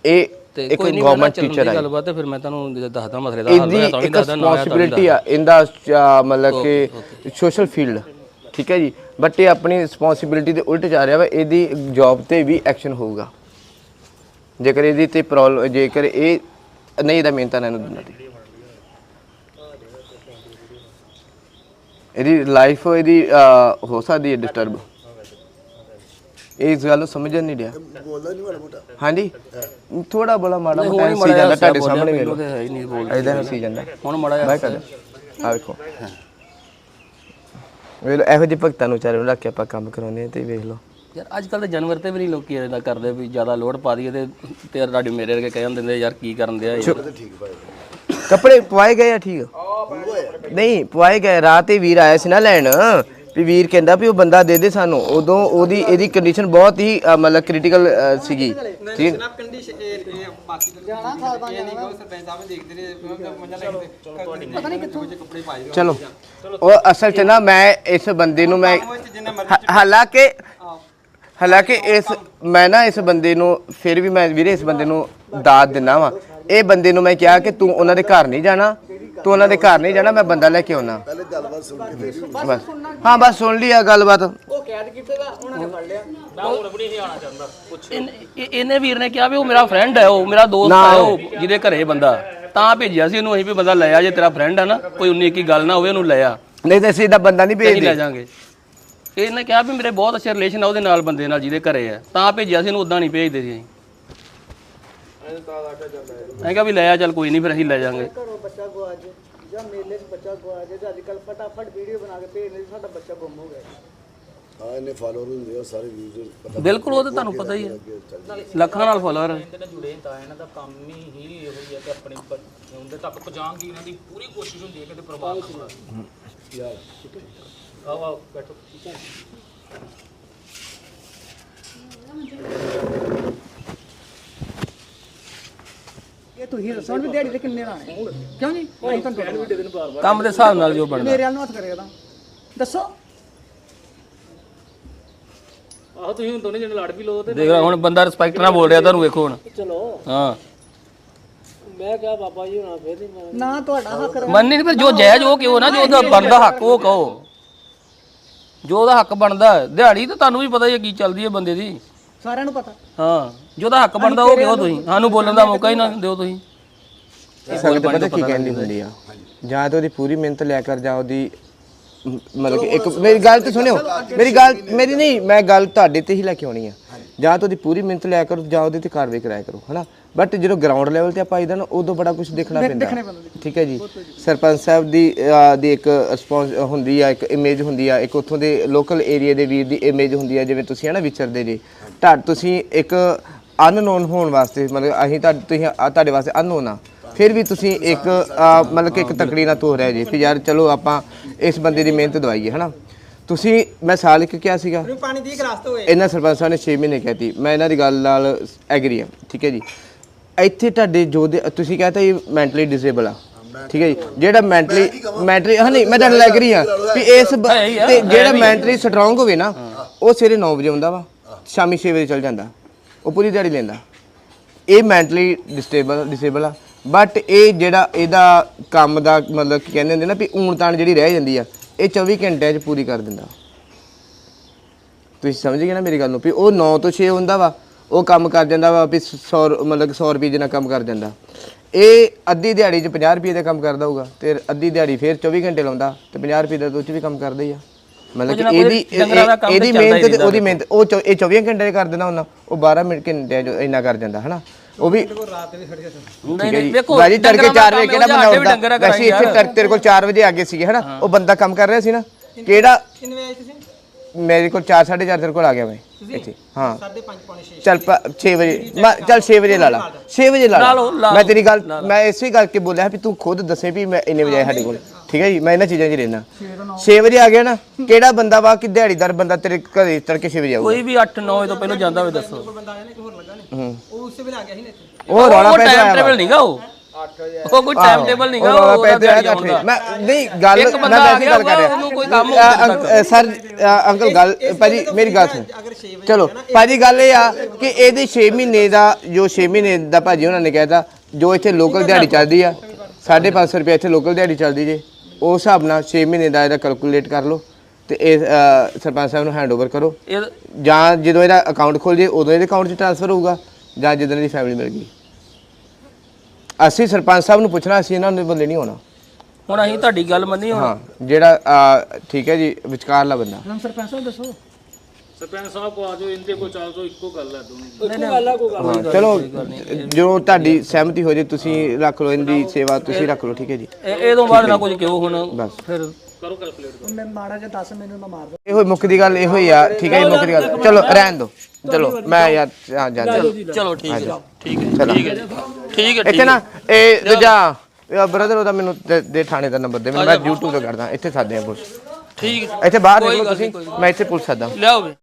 ਇਹ ਇੱਕ ਕੋਈ ਨਹੀਂ ਗਵਰਨਮੈਂਟ ਚੱਲਣ ਟੀਚਰ ਹੈ ਗੱਲਬਾਤ ਹੈ ਫਿਰ ਮੈਂ ਤੁਹਾਨੂੰ ਦੱਸਦਾ ਮਸਲੇ ਦਾ ਹੱਲ ਇਹਦੀ ਇੱਕ ਰਿਸਪੌਂਸਿਬਿਲਟੀ ਆ ਇਹਦਾ ਅਹ, ਮਤਲਬ ਕਿ ਸੋਸ਼ਲ ਫੀਲਡ ਠੀਕ ਹੈ ਜੀ? ਬਟ ਇਹ ਆਪਣੀ ਰਿਸਪੌਂਸਿਬਿਲਟੀ ਦੇ ਉਲਟ ਜਾ ਰਿਹਾ ਵਾ ਇਹਦੀ ਜੌਬ ਤੇ ਵੀ ਐਕਸ਼ਨ ਹੋਊਗਾ। ਜੇਕਰ ਇਹਦੀ ਤੇ ਪ੍ਰੋਬਲਮ ਜੇਕਰ ਇਹ ਨਹੀਂ ਇਹਦਾ ਮਿਹਨਤ ਇਹਨਾਂ ਨੂੰ ਦਿੰਦਾ ਤੇ ਇਹਦੀ ਲਾਈਫ ਇਹਦੀ ਅਹ, ਹੋ ਸਕਦੀ ਹੈ ਡਿਸਟਰਬ ਇਸ ਗੱਲ ਨੂੰ ਸਮਝਣ ਨਹੀਂ ਰਿਹਾ। ਬੋਲਦਾ ਨਹੀਂ ਮਾੜਾ ਮੋਟਾ। ਹਾਂਜੀ? ਥੋੜਾ ਬੜਾ ਮਾੜਾ ਮੋਟਾ ਹੀ ਸੀ ਮਾੜਾ ਜਾਂਦਾ ਤੁਹਾਡੇ ਸਾਹਮਣੇ ਵੇਖੋ ਤੇ ਬੋਲ ਇਦਾਂ ਹੱਸੀ ਜਾਂਦਾ। ਹੁਣ ਮੜਾ ਕਹਦਾ ਆ ਵੇਖੋ। ਵੇਖ ਲਓ ਇਹੋ ਜਿਹੇ ਭਗਤਾਂ ਨੂੰ ਵਿਚਾਰੇ ਨੂੰ ਰੱਖ ਕੇ ਆਪਾਂ ਕੰਮ ਕਰਾਉਂਦੇ ਆ ਤੇ ਵੇਖ ਲਓ। ਯਾਰ ਅੱਜ ਕੱਲ ਦੇ ਜਾਨਵਰ ਤੇ ਵੀ ਨਹੀਂ ਲੋਕੀ ਇਦਾਂ ਕਰਦੇ ਵੀ ਜ਼ਿਆਦਾ ਲੋਡ ਪਾ ਦਈਏ ਤੇ ਤੇ ਤੁਹਾਡੇ ਮੇਰੇ ਵਰਗੇ ਕਹਿ ਦਿੰਦੇ ਯਾਰ ਕੀ ਕਰਨ ਦਿਆ ਯਾਰ ਕੱਪੜੇ ਪਵਾਏ ਗਏ ਆ ਠੀਕ? ਨਹੀਂ ਪਵਾਏ ਗਏ ਰਾਤ ਹੀ ਵੀਰ ਆਇਆ ਸੀ ਨਾ ਲੈਣ। ਵੀ ਵੀਰ ਕਹਿੰਦਾ ਵੀ ਉਹ ਬੰਦਾ ਦੇ ਦੇ ਸਾਨੂੰ। ਉਦੋਂ ਉਹਦੀ ਇਹਦੀ ਕੰਡੀਸ਼ਨ ਬਹੁਤ ਹੀ ਅ, ਮਤਲਬ ਕ੍ਰਿਟੀਕਲ ਸੀਗੀ। ਠੀਕ? ਚਲੋ ਉਹ ਅਸਲ 'ਚ ਨਾ ਮੈਂ ਇਸ ਬੰਦੇ ਨੂੰ ਮੈਂ ਹਾ- ਹਾਲਾਂਕਿ ਹਾਲਾਂਕਿ ਇਸ ਮੈਂ ਨਾ ਇਸ ਬੰਦੇ ਨੂੰ ਫਿਰ ਵੀ ਮੈਂ ਵੀਰੇ ਇਸ ਬੰਦੇ ਨੂੰ ਦਾਤ ਦਿੰਨਾ ਵਾ। ਇਹ ਬੰਦੇ ਨੂੰ ਮੈਂ ਕਿਹਾ ਕਿ ਤੂੰ ਉਹਨਾਂ ਦੇ ਘਰ ਨਹੀਂ ਜਾਣਾ। ਤੂੰ ਉਹਨਾਂ ਦੇ ਘਰ ਨਹੀਂ ਜਾਣਾ ਮੈਂ ਬੰਦਾ ਲੈ ਕੇ ਆਉਣਾ। ਪਹਿਲੇ ਗੱਲਬਾਤ ਸੁਣ ਕੇ ਤੇਰੀ ਬਸ ਹਾਂ ਬਸ ਸੁਣ ਲਈ ਆ ਗੱਲਬਾਤ। ਉਹ ਕੈਦ ਕੀਤੇ ਦਾ ਉਹਨਾਂ ਨੇ ਫੜ ਲਿਆ। ਇਹਨੇ- ਇਹ- ਇਹਨੇ ਵੀਰ ਨੇ ਕਿਹਾ ਵੀ ਉਹ ਮੇਰਾ ਫਰੈਂਡ ਹੈ ਉਹ ਮੇਰਾ ਦੋਸਤ ਹੈ ਉਹ ਜਿਹਦੇ ਘਰੇ ਬੰਦਾ। ਤਾਂ ਭੇਜਿਆ ਸੀ ਉਹਨੂੰ ਅਸੀਂ ਵੀ ਬੰਦਾ ਲੈ ਆ ਜੇ ਤੇਰਾ ਫਰੈਂਡ ਹੈ ਨਾ ਕੋਈ ਉਨੀ ਕੀ ਗੱਲ ਨਾ ਹੋਵੇ ਉਹਨੂੰ ਲੈ ਆ। ਨਹੀਂ ਤਾਂ ਅਸੀਂ ਇਹਦਾ ਬੰਦਾ ਨਹੀਂ ਅਸੀਂ ਲੈ ਭੇਜਦੇ। ਜਾਾਂਗੇ। ਇਹਨੇ ਕਿਹਾ ਵੀ ਮੇਰੇ ਬਹੁਤ ਅੱਛੇ ਰਿਲੇਸ਼ਨ ਆ ਉਹਦੇ ਨਾਲ ਬੰਦੇ ਨਾਲ ਜਿਹਦੇ ਘਰੇ ਆ। ਤਾਂ ਭੇਜਿਆ ਸੀ ਇਹਨੂੰ ਉਦਾਂ ਨਹੀਂ ਭੇਜਦੇ ਸੀ ਅਸੀਂ। ਮੈਂ ਕਿਹਾ ਵੀ ਲੈ ਆ ਚੱਲ ਕੋਈ ਨਹੀਂ ਫਿਰ ਅਸੀਂ ਲੈ ਜਾਾਂਗੇ। ਬੱਚਾ ਗਵਾ ਜੇ ਜਾਂ ਮੇਲੇ 'ਚ ਬੱਚਾ ਗਵਾ ਜੇ ਤੇ ਅੱਜ ਕੱਲ ਫਟਾਫਟ ਵੀਡੀਓ ਬਣਾ ਕੇ ਭੇਜ ਦੇ ਸਾਡਾ ਬੱਚਾ ਗੁੰਮ ਹੋ ਗਿਆ। ਹਾਂ ਇਹਨੇ ਫਾਲੋਅਰ ਹੁੰਦੇ ਆ ਸਾਰੇ ਵਿਊਜ਼ ਪਤਾ ਬਿਲਕੁਲ ਉਹ ਤੇ ਤੁਹਾਨੂੰ ਪਤਾ ਹੀ ਹੈ। ਲੱਖਾਂ ਨਾਲ ਫਾਲੋਅਰ ਜੁੜੇ ਤਾਂ ਇਹਨਾਂ ਦਾ ਕੰਮ ਹੀ ਹੀ ਇਹੋ ਹੀ ਹੈ ਕਿ ਆਪਣੇ ਉਹਦੇ ਤੱਕ ਪਹੁੰਚਾਉਣ ਦੀ ਇਹਨਾਂ ਦੀ ਪੂਰੀ ਕੋਸ਼ਿਸ਼ ਹੁੰਦੀ ਹੈ ਕਿ ਤੇ ਪ੍ਰਭਾਵ ਯਾਰ ਆਓ ਆਓ ਬੈਠੋ। ਇਹ ਤੁਸੀਂ ਦੱਸੋ ਹੁਣ ਵੀ ਦਿਹਾੜੀ ਤੇ ਕਿੰਨੇ ਲਾਣੇ ਕਿਉਂ ਨਹੀਂ? ਅਸੀਂ ਤੁਹਾਨੂੰ ਦੱਸੋ। ਕੰਮ ਦੇ ਹਿਸਾਬ ਨਾਲ ਜੋ ਬਣਦਾ। ਮੇਰੇ ਵੱਲ ਨੂੰ ਹੱਥ ਕਰੇਗਾ ਤਾਂ। ਦੱਸੋ। ਆਹੋ ਤੁਸੀਂ ਹੁਣ ਦੋਨੇ ਜਣੇ ਲੜ ਵੀ ਲਓ ਤੇ ਦੇਖ ਲੈ ਹੁਣ ਬੰਦਾ ਰਿਸਪੈਕਟ ਨਾਲ ਬੋਲ ਰਿਹਾ ਤੁਹਾਨੂੰ ਵੇਖੋ ਹੁਣ। ਚਲੋ। ਹਾਂ। ਮੈਂ ਕਿਹਾ ਬਾਬਾ ਜੀ ਹੁਣਾਂ ਫੇਰ ਨਹੀਂ ਮੈਂ ਨਾ ਤੁਹਾਡਾ ਹੱਕ ਰਹਿ- ਮੰਨੀ ਨਹੀਂ ਫਿਰ ਜੋ ਜਾਇਜ਼ ਉਹ ਕਿਉਂ ਨਾ ਜੋ ਉਹਦਾ ਬਣਦਾ ਹੱਕ ਉਹ ਕਹੋ। ਜੋ ਉਹਦਾ ਹੱਕ ਬਣਦਾ। ਦਿਹਾੜੀ ਤਾਂ ਤੁਹਾਨੂੰ ਵੀ ਪਤਾ ਹੀ ਹੈ ਕੀ ਚੱਲਦੀ ਹੈ ਬੰਦੇ ਦੀ। ਸਾਰਿਆਂ ਨੂੰ ਪਤਾ। ਹਾਂ, ਜੋ ਹੱਕ ਬਣਦਾ ਉਹ ਕਿਉਂ ਤੁਸੀਂ। ਸਾਨੂੰ ਬੋਲਣ ਦਾ ਮੌਕਾ ਹੀ ਨਾ ਦਿਓ ਤੁਸੀਂ। ਸੰਗਤ ਪਤਾ ਕੀ ਕਹਿੰਦੀ ਹੁੰਦੀ ਆ? ਜਾਂ ਤਾਂ ਉਹਦੀ ਪੂਰੀ ਮਿਹਨਤ ਲਿਆ ਕਰ, ਜਾਂ ਉਹਦੀ ਮ- ਮਤਲਬ ਕਿ ਇੱਕ ਮੇਰੀ ਗੱਲ ਤੇ ਸੁਣਿਓ। ਮੇਰੀ ਗੱਲ ਮੇਰੀ ਨਹੀਂ, ਮੈਂ ਗੱਲ ਤੁਹਾਡੇ ਤੇ ਹੀ ਲੈ ਕੇ ਆਉਣੀ ਆ। ਜਾਂ ਤਾਂ ਉਹਦੀ ਪੂਰੀ ਮਿਹਨਤ ਲਿਆ ਕਰੋ ਜਾਂ ਉਹਦੇ ਤੇ ਕਾਰਵਾਈ ਕਰਾਇਆ ਕਰੋ ਹਨਾ? ਬਟ ਜਦੋਂ ਗਰਾਊਂਡ ਲੈਵਲ ਤੇ ਆਪਾਂ ਆਈਦਾ ਨਾ ਉਦੋਂ ਬੜਾ ਕੁਝ ਦੇਖਣਾ ਪੈਂਦਾ। ਠੀਕ ਹੈ ਜੀ? ਸਰਪੰਚ ਸਾਹਿਬ ਦੀ ਦੀ ਇੱਕ ਰਿਸਪੌਂਸ ਹੁੰਦੀ ਆ ਇੱਕ ਇਮੇਜ ਹੁੰਦੀ ਆ ਇੱਕ ਉੱਥੋਂ ਦੇ ਲੋਕਲ ਏਰੀਆ ਦੇ ਵੀਰ ਦੀ ਇਮੇਜ ਹੁੰਦੀ ਆ ਜਿਵੇਂ ਤੁਸੀਂ ਹਨਾ ਵਿਚਰਦੇ ਜੀ। ਤਾਂ ਤੁਸੀਂ ਇੱਕ ਅਨਨੋਨ ਹੋਣ ਵਾਸਤੇ ਮਤਲਬ ਅਸੀਂ ਤਾਂ ਤੁਸੀਂ ਤੁਹਾਡੇ ਵਾਸਤੇ ਅਨਨੋਨ ਆ। ਫਿਰ ਵੀ ਤੁਸੀਂ ਇੱਕ ਮਤਲਬ ਕਿ ਇੱਕ ਤਕੜੀ ਨਾਲ ਤੋਰ ਰਿਹਾ ਜੀ ਕਿ ਯਾਰ ਚਲੋ ਆਪਾਂ ਇਸ ਬੰਦੇ ਦੀ ਮਿਹਨਤ ਦਵਾਈਏ ਹਨਾ? ਤੁਸੀਂ ਮੈਂ ਸਾਲ ਇੱਕ ਕਿਹਾ ਸੀਗਾ। ਪਾਣੀ ਦੀ ਗਲਾਸ ਤੋਂ ਇਹਨਾਂ ਸਰਪੰਚ ਸਾਹਿਬ ਨੇ 6 ਮਹੀਨੇ ਕਹਿਤੀ ਮੈਂ ਇਹਨਾਂ ਦੀ ਗੱਲ ਨਾਲ ਐਗਰੀ ਹਾਂ। ਠੀਕ ਹੈ ਜੀ। ਇੱਥੇ ਤੁਹਾਡੇ ਜੋ ਦੇ ਤੁਸੀਂ ਕਹਤਾ ਇਹ ਮੈਂਟਲੀ ਡਿਸੇਬਲ ਆ। ਠੀਕ ਹੈ ਜੀ। ਜਿਹੜਾ ਮੈਂਟਲੀ ਮੈਂਟਲੀ ਹਾਂ ਨਹੀਂ ਮੈਂ ਤੁਹਾਡੇ ਨਾਲ ਐਗਰੀ ਹਾਂ ਵੀ ਇਸ ਬ- ਤੇ ਜਿਹੜਾ ਮੈਂਟਲੀ ਸਟਰੋਂਗ ਹੋਵੇ ਨਾ ਉਹ ਸਵੇਰੇ 9 ਵਜੇ ਆਉਂਦਾ ਵਾ। ਸ਼ਾਮੀ 6 ਵਜੇ ਚਲ ਜਾਂਦਾ। ਉਹ ਪੂਰੀ ਦਿਹਾੜੀ ਲੈਂਦਾ। ਇਹ ਮੈਂਟਲੀ ਡਿਸੇਬਲ ਡਿਸੇਬਲ ਆ। ਬਟ ਇਹ ਜਿਹੜਾ ਇਹਦਾ ਕੰਮ ਦਾ ਮਤਲਬ ਕੀ ਕਹਿੰਦੇ ਹੁੰਦੇ ਨਾ ਵੀ ਊਣ ਤਾਣ ਜਿਹੜੀ ਰਹਿ ਜਾਂਦੀ ਆ ਇਹ 24 ਘੰਟਿਆਂ 'ਚ ਪੂਰੀ ਕਰ ਦਿੰਦਾ। ਤੁਸੀਂ ਸਮਝ ਗਏ ਨਾ ਮੇਰੀ ਗੱਲ ਨੂੰ? ਵੀ ਉਹ 9 ਤੋਂ 6 ਹੁੰਦਾ ਵਾ ਉਹ ਕੰਮ ਕਰ ਜਾਂਦਾ ਵਾ ਵੀ 100 ਮਤਲਬ ਕਿ 100 ਰੁਪਏ ਜਿੰਨਾ ਕੰਮ ਕਰ ਜਾਂਦਾ। ਇਹ ਅੱਧੀ ਦਿਹਾੜੀ 'ਚ 50 ਰੁਪਏ ਦਾ ਕੰਮ ਕਰਦਾ ਹੋਊਗਾ ਤੇ ਅੱਧੀ ਦਿਹਾੜੀ ਫੇਰ 24 ਘੰਟੇ ਲਾਉਂਦਾ ਤੇ 50 ਰੁਪਏ ਦਾ ਤੋਂ ਚ ਵੀ ਕੰਮ ਕਰਦਾ ਹੀ ਆ। ਮਤਲਬ ਕਿ ਇਹਦੀ ਦਾ ਇਹਦੀ ਮਿਹਨਤ ਤੇ ਉਹਦੀ ਮਿਹਨਤ ਉਹ ਇਹ 24 ਘੰਟੇ ਕਰ ਦਿੰਦਾ ਹੁੰਦਾ ਉਹ 12 ਮਿੰਟ ਘੰਟੇ ਇੰਨਾ ਕਰ ਜਾਂਦਾ ਹਨਾ? ਉਹ ਵੀ ਨਹੀਂ ਨਹੀਂ ਵੇਖੋ ਬਾਜੀ ਤੜਕੇ 4 ਵਜੇ ਕਿਹੜਾ ਬੰਦਾ ਵੀ ਡੰਗਰ ਉੱਠਦਾ ਵੈਸੇ ਇੱਥੇ ਤੜ- ਤੇਰੇ ਕੋਲ 4 ਵਜੇ ਆਗੇ ਸੀਗੇ ਹਨਾ? ਉਹ ਬੰਦਾ ਕੰਮ ਕਰ ਰਿਹਾ ਸੀ ਨਾ। ਕਿਹੜਾ? ਕਿੰਨੇ ਵਜੇ ਤੁਸੀਂ? ਮੇਰੇ ਕੋਲ 4 4:30 ਤੇਰੇ ਕੋਲ ਆ ਗਿਆ ਮੈਂ। ਇੱਥੇ ਹਾਂ। 5:30 ਪੌਣੇ 6 ਚੱਲ 6 ਵਜੇ। ਮੈਂ ਚੱਲ 6 ਵਜੇ ਲਾ ਲਾ। 6 ਵਜੇ ਲਾ ਲਾ। ਮੈਂ ਤੇਰੀ ਗੱਲ ਮੈਂ ਇਸੇ ਗੱਲ ਕੇ ਬੋਲਿਆ ਵੀ ਤੂੰ ਖੁਦ ਦੱਸੇ ਵੀ ਮੈਂ ਇੰਨੇ ਵਜੇ ਆਇਆ ਸਾਡੇ ਕੋਲ। ਠੀਕ ਹੈ ਜੀ? ਮੈਂ ਇਹਨਾਂ ਚੀਜ਼ਾਂ 'ਚ ਰਹਿਣਾ 6 ਵਜੇ ਆ ਗਿਆ ਨਾ। ਕਿਹੜਾ ਬੰਦਾ ਵਾ ਕਿ ਦਿਹਾੜੀਦਾਰ ਬੰਦਾ ਤੇਰੇ ਘਰੇ ਤੜਕੇ 6 ਵਜੇ ਆਊਗਾ? ਕੋਈ ਵੀ 8 9 ਤੋਂ ਪਹਿਲਾਂ ਜਾਂਦਾ ਹੋਵੇ ਦੱਸੋ। ਬੰਦਾ ਆਇਆ ਨੇ ਕਿ ਹੋਰ ਲੱਗਾ ਨੇ ਉਹ ਉਸੇ ਵੇਲੇ ਆ ਗਿਆ ਸੀ ਨੇ ਇੱਥੇ। ਉਹ ਰੌਲਾ ਪੈ ਟਾਈਮ ਗਿਆ ਟੇਬਲ ਨਹੀਂਗਾ ਉਹ। ਉਹ ਕੋਈ ਟਾਈਮ ਟੇਬਲ ਨਹੀਂਗਾ ਉਹ ਰੌਲਾ ਪੈ ਗਿਆ ਦਿਹਾੜੀ ਆਉਂਦਾ। ਮੈਂ ਨਹੀਂ ਗੱਲ ਇੱਕ ਮੈਂ ਬੰਦਾ ਆ ਵੈਸੇ ਗਿਆ ਗੱਲ ਕਰ ਰਿਹਾ। ਉਹਨੂੰ ਕੋਈ ਕੰਮ ਸਰ ਅੰਕਲ ਗੱਲ ਭਾਜੀ ਮੇਰੀ ਗੱਲ ਸੁਣ। ਚਲੋ ਭਾਜੀ ਗੱਲ ਇਹ ਆ ਕਿ ਇਹਦੇ 6 ਮਹੀਨੇ ਦਾ ਜੋ 6 ਮਹੀਨੇ ਦਾ ਭਾਜੀ ਉਹਨਾਂ ਨੇ ਕਹਿਤਾ ਜੋ ਇੱਥੇ ਲੋਕਲ ਦਿਹਾੜੀ ਚੱਲਦੀ ਆ 550 ਰੁਪਏ ਇੱਥੇ ਲੋਕਲ ਦਿਹਾੜੀ ਚੱਲਦੀ ਜੇ ਉਸ ਹਿਸਾਬ ਨਾਲ 6 ਮਹੀਨੇ ਦਾ ਇਹਦਾ ਕੈਲਕੂਲੇਟ ਕਰ ਲਓ ਤੇ ਇਹ ਅ, ਸਰਪੰਚ ਸਾਹਿਬ ਨੂੰ ਹੈਂਡਓਵਰ ਕਰੋ। ਇਹ ਜਾਂ ਜਦੋਂ ਇਹਦਾ ਅਕਾਊਂਟ ਖੁੱਲ ਜੇ ਉਦੋਂ ਇਹਦੇ ਅਕਾਊਂਟ 'ਚ ਟ੍ਰਾਂਸਫਰ ਹੋਊਗਾ। ਜਾਂ ਜਦੋਂ ਇਹਦੀ ਫੈਮਿਲੀ ਮਿਲ ਗਈ। ਅਸੀਂ ਸਰਪੰਚ ਸਾਹਿਬ ਨੂੰ ਪੁੱਛਣਾ ਅਸੀਂ ਇਹਨਾਂ ਦੇ ਬੰਦੇ ਨਹੀਂ ਹੋਣਾ। ਹੁਣ ਅਸੀਂ ਤੁਹਾਡੀ ਗੱਲ ਮੰਨੀ ਹੁਣ। ਹਾਂ ਜਿਹੜਾ ਠੀਕ ਹੈ ਜੀ ਵਿਚਕਾਰਲਾ ਬੰਦਾ। ਸਰਪੰਚ ਸਾਹਿਬ ਦੱਸੋ। ਸਰਪੰਚ ਸਾਹਿਬ ਕੋ ਆਜੋ ਇਹਦੇ ਕੋ ਚਾਲ ਸੋ ਇੱਕੋ ਗੱਲ ਹੈ ਦੋਨੋਂ ਗੱਲ ਹਾਂ ਚਲੋ ਜੋ ਤੁਹਾਡੀ ਸਹਿਮਤੀ ਹੋ ਜੇ ਤੁਸੀਂ ਰੱਖ ਲਓ ਇਹਦੀ ਸੇਵਾ ਤੁਸੀਂ ਰੱਖ ਲਓ ਠੀਕ ਹੈ ਜੀ। ਇਹ ਇਹ ਤੋਂ ਬਾਅਦ ਨਾ ਕੁਝ ਕਿਉਂ ਹੁਣ ਬਸ। ਫਿਰ ਕਰੋ ਕੈਲਕੂਲੇਟ ਮੈਂ ਮਾੜਾ ਜਿਹਾ ਦੱਸ ਮੈਨੂੰ ਮੈਂ ਮਾਰ ਇਹੋ ਮੁੱਖ ਦੀ ਗੱਲ ਇਹੋ ਹੀ ਆ ਠੀਕ ਹੈ ਜੀ ਮੁੱਖ ਦੀ ਗੱਲ। ਚਲੋ ਰਹਿਣ ਦਿਓ। ਚਲੋ ਮੈਂ ਯਾਰ ਹਾਂ ਜਾਂਦਾ ਚਲੋ ਠੀਕ ਹੈ ਠੀਕ ਹੈ ਠੀਕ ਹੈ ਠੀਕ ਹੈ ਇੱਥੇ ਨਾ ਇਹ ਦੂਜਾ ਬ੍ਰਦਰ ਉਹਦਾ ਮੈਨੂੰ ਦੇ- ਦੇ ਥਾਣੇ ਦਾ ਨੰਬਰ ਦੇ ਮੈਨੂੰ ਮੈਂ YouTube ਤੇ ਕਰਦਾ ਇੱਥੇ ਸਾਦੇ ਆ ਪੁਲਿਸ। ਠੀਕ ਹੈ। ਇੱਥੇ ਬਾਹਰ ਨਿਕਲੋ ਤੁਸੀਂ ਮੈਂ ਇੱਥੇ ਪੁਲਿਸ ਸਾਦਾ। ਲਿਆਓ ਵੇ।